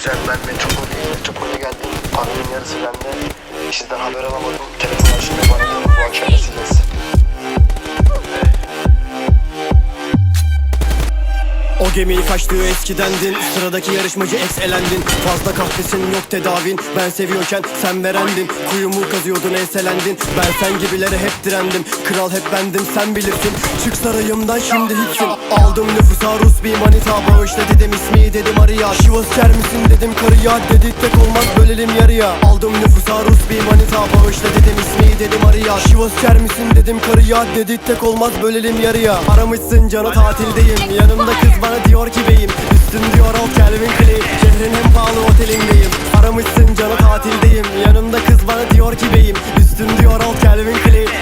Kuzen ben Metropol'e Metropol'e geldim. Paranın yarısı bende. Sizden haber alamadım. Telefon açtım bana bu akşam sileceğiz. O gemiyi kaçtığı eskidendin. Sıradaki yarışmacı ex elendin. Fazla kahvesin yok tedavin. Ben seviyorken sen verendin. Kuyumu kazıyordun enselendin Ben sen gibilere hep direndim. Kral hep bendim sen bilirsin. Çık sarayımdan şimdi hiçsin. Aldım nüfusa Rus bir manita. Bağışla dedim ismi dedim Maria Şivas misin? Dedim karıya. Dedik tek olmaz bölelim yarıya. Aldım nüfusa Rus bir manita. Bağışla dedim ismi dedim Maria Şivas ker misin dedim karıya. Dedik tek olmaz bölelim yarıya. Aramışsın canı tatildeyim. Yanımda kız bana diyor ki beyim Üstüm diyor al Calvin Klein. Şehrin en pahalı otelindeyim. Aramışsın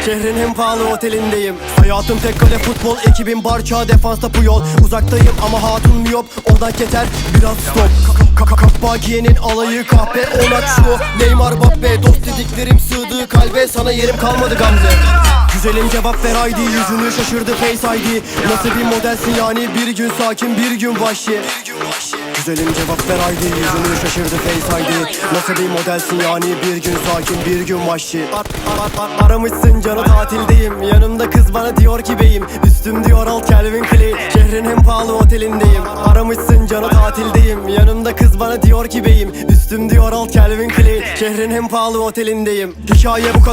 Şehrin en pahalı otelindeyim. Hayatım tek kale futbol Ekibim barça defansta puyol. Uzaktayım ama hatun miyop? Oradan keter biraz stop. Kapakiye'nin alayı kahpe Onak şu. Neymar Bappe Dost dediklerim sığdığı kalbe. Sana yerim kalmadı Gamze. Güzelim cevap ver haydi. Yüzünü şaşırdı Face ID Nasıl bir modelsin yani? Bir gün sakin bir gün vahşi Güzelim cevap ver haydi. Yüzünü şaşırdı Face ID Nasıl bir modelsin yani? Bir gün sakin bir gün vahşi. Ar- ar- Aramışsın canı tatildeyim. Yanımda kız bana diyor ki beyim Üstüm diyor al Calvin Klein. Şehrin en pahalı otelindeyim. Aramışsın canı tatildeyim. Yanımda kız bana diyor ki beyim Üstüm diyor al Calvin Klein. Şehrin en pahalı otelindeyim. Hikaye bu kadar